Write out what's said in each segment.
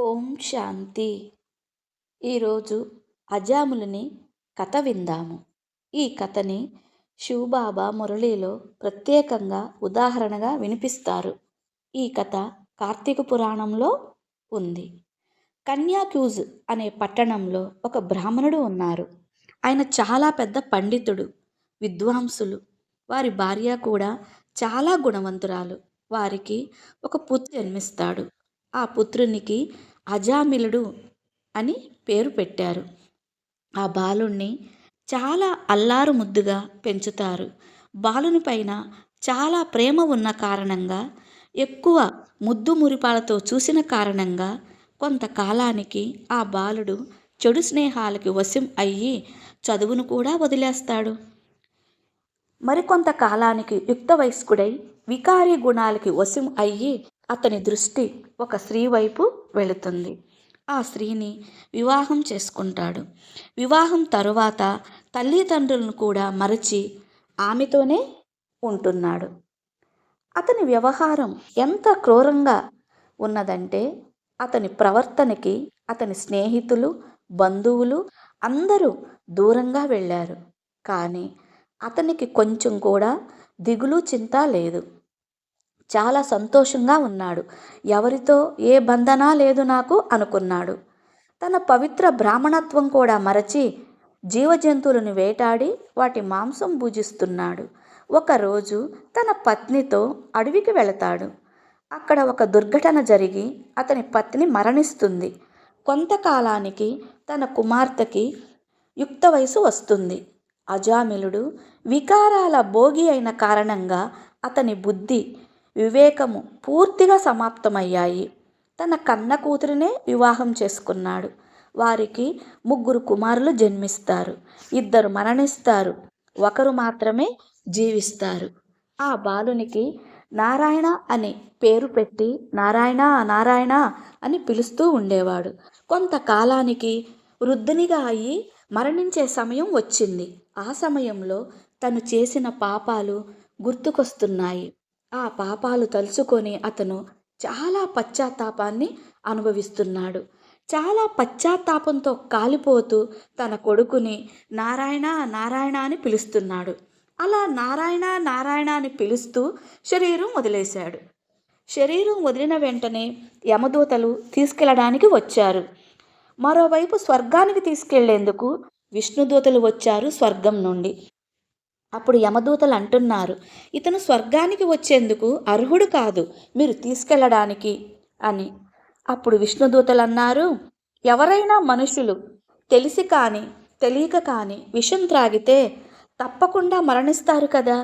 ఓం శాంతి. ఈరోజు అజాములని కథ విందాము. ఈ కథని శివబాబా మురళిలో ప్రత్యేకంగా ఉదాహరణగా వినిపిస్తారు. ఈ కథ కార్తీక పురాణంలో ఉంది. కన్యాక్యూజ్ అనే పట్టణంలో ఒక బ్రాహ్మణుడు ఉన్నారు. ఆయన చాలా పెద్ద పండితుడు విద్వాంసులు. వారి భార్య కూడా చాలా గుణవంతురాలు. వారికి ఒక పుత్రు జన్మిస్తాడు. ఆ పుత్రునికి అజామిలుడు అని పేరు పెట్టారు. ఆ బాలుణ్ణి చాలా అల్లారు ముద్దుగా పెంచుతారు. బాలుని పైన చాలా ప్రేమ ఉన్న కారణంగా ఎక్కువ ముద్దు మురిపాలతో చూసిన కారణంగా కొంతకాలానికి ఆ బాలుడు చెడు స్నేహాలకి వశం అయ్యి చదువును కూడా వదిలేస్తాడు. మరికొంత కాలానికి యుక్త వయస్కుడై వికారీ గుణాలకి వశం అయ్యి అతని దృష్టి ఒక స్త్రీ వైపు వెళుతుంది. ఆ స్త్రీని వివాహం చేసుకుంటాడు. వివాహం తరువాత తల్లిదండ్రులను కూడా మరచి ఆమెతోనే ఉంటున్నాడు. అతని వ్యవహారం ఎంత క్రూరంగా ఉన్నదంటే అతని ప్రవర్తనకి అతని స్నేహితులు బంధువులు అందరూ దూరంగా వెళ్ళారు. కానీ అతనికి కొంచెం కూడా దిగులు చింత లేదు. చాలా సంతోషంగా ఉన్నాడు. ఎవరితో ఏ బంధన లేదు నాకు అనుకున్నాడు. తన పవిత్ర బ్రాహ్మణత్వం కూడా మరచి జీవజంతువులను వేటాడి వాటి మాంసం భుజిస్తున్నాడు. ఒకరోజు తన పత్నితో అడవికి వెళతాడు. అక్కడ ఒక దుర్ఘటన జరిగి అతని పత్ని మరణిస్తుంది. కొంతకాలానికి తన కుమార్తెకి యుక్త వయసు వస్తుంది. అజామిలుడు వికారాల భోగి అయిన కారణంగా అతని బుద్ధి వివేకము పూర్తిగా సమాప్తమయ్యాయి. తన కన్న కూతురినే వివాహం చేసుకున్నాడు. వారికి ముగ్గురు కుమారులు జన్మిస్తారు. ఇద్దరు మరణిస్తారు. ఒకరు మాత్రమే జీవిస్తారు. ఆ బాలునికి నారాయణ అని పేరు పెట్టి నారాయణ నారాయణ అని పిలుస్తూ ఉండేవాడు. కొంతకాలానికి వృద్ధునిగా అయి మరణించే సమయం వచ్చింది. ఆ సమయంలో తను చేసిన పాపాలు గుర్తుకొస్తున్నాయి. ఆ పాపాలు తలుచుకొని అతను చాలా పశ్చాత్తాపాన్ని అనుభవిస్తున్నాడు. చాలా పశ్చాత్తాపంతో కాలిపోతూ తన కొడుకుని నారాయణ నారాయణ అని పిలుస్తున్నాడు. అలా నారాయణ నారాయణ అని పిలుస్తూ శరీరం వదిలేశాడు. శరీరం వదిలిన వెంటనే యమదూతలు తీసుకెళ్ళడానికి వచ్చారు. మరోవైపు స్వర్గానికి తీసుకెళ్ళేందుకు విష్ణుదూతలు వచ్చారు స్వర్గం నుండి. అప్పుడు యమదూతలు అంటున్నారు ఇతను స్వర్గానికి వచ్చేందుకు అర్హుడు కాదు మీరు తీసుకెళ్ళడానికి అని. అప్పుడు విష్ణుదూతలు అన్నారు ఎవరైనా మనుషులు తెలిసి కానీ తెలియక కానీ విషం త్రాగితే తప్పకుండా మరణిస్తారు కదా.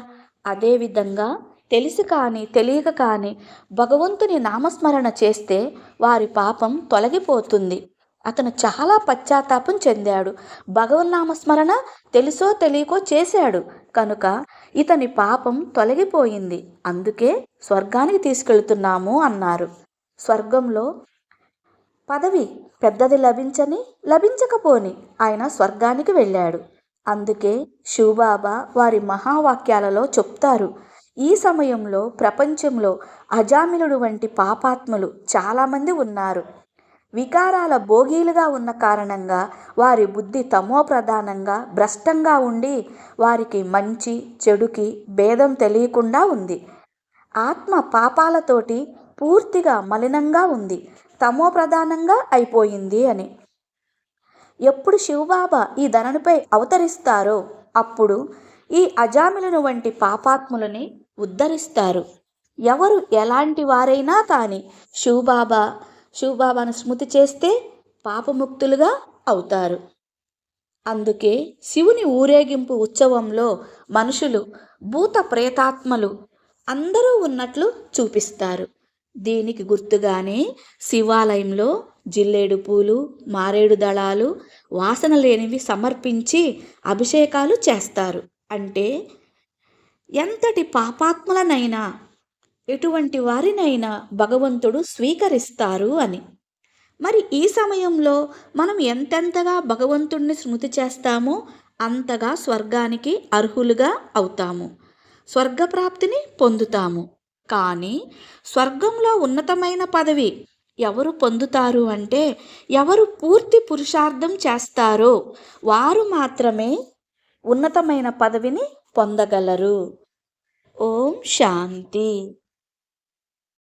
అదేవిధంగా తెలిసి కానీ తెలియక కానీ భగవంతుని నామస్మరణ చేస్తే వారి పాపం తొలగిపోతుంది. అతను చాలా పశ్చాత్తాపం చెందాడు. భగవన్నామస్మరణ తెలుసో తెలియకో చేశాడు. కనుక ఇతని పాపం తొలగిపోయింది. అందుకే స్వర్గానికి తీసుకెళ్తున్నాము అన్నారు. స్వర్గంలో పదవి పెద్దది లభించని లభించకపోని ఆయన స్వర్గానికి వెళ్ళాడు. అందుకే శివబాబా వారి మహావాక్యాలలో చెప్తారు. ఈ సమయంలో ప్రపంచంలో అజామిలుడు వంటి పాపాత్ములు చాలామంది ఉన్నారు. వికారాల భోగీలుగా ఉన్న కారణంగా వారి బుద్ధి తమో ప్రధానంగా భ్రష్టంగా ఉండి వారికి మంచి చెడుకి భేదం తెలియకుండా ఉంది. ఆత్మ పాపాలతోటి పూర్తిగా మలినంగా ఉంది. తమో ప్రధానంగా అయిపోయింది అని. ఎప్పుడు శివబాబా ఈ ధననిపై అవతరిస్తారో అప్పుడు ఈ అజామిలను వంటి పాపాత్ములని ఉద్ధరిస్తారు. ఎవరు ఎలాంటి వారైనా కానీ శివబాబా శివబాబాను స్మృతి చేస్తే పాపముక్తులుగా అవుతారు. అందుకే శివుని ఊరేగింపు ఉత్సవంలో మనుషులు భూత ప్రేతాత్మలు అందరూ ఉన్నట్లు చూపిస్తారు. దీనికి గుర్తుగానే శివాలయంలో జిల్లేడు పూలు మారేడు దళాలు వాసన లేనివి సమర్పించి అభిషేకాలు చేస్తారు. అంటే ఎంతటి పాపాత్మలనైనా ఎటువంటి వారినైనా భగవంతుడు స్వీకరిస్తారు అని. మరి ఈ సమయంలో మనం ఎంతెంతగా భగవంతుడిని స్మృతి చేస్తామో అంతగా స్వర్గానికి అర్హులుగా అవుతాము. స్వర్గప్రాప్తిని పొందుతాము. కానీ స్వర్గంలో ఉన్నతమైన పదవి ఎవరు పొందుతారు అంటే ఎవరు పూర్తి పురుషార్థం చేస్తారో వారు మాత్రమే ఉన్నతమైన పదవిని పొందగలరు. ఓం శాంతి.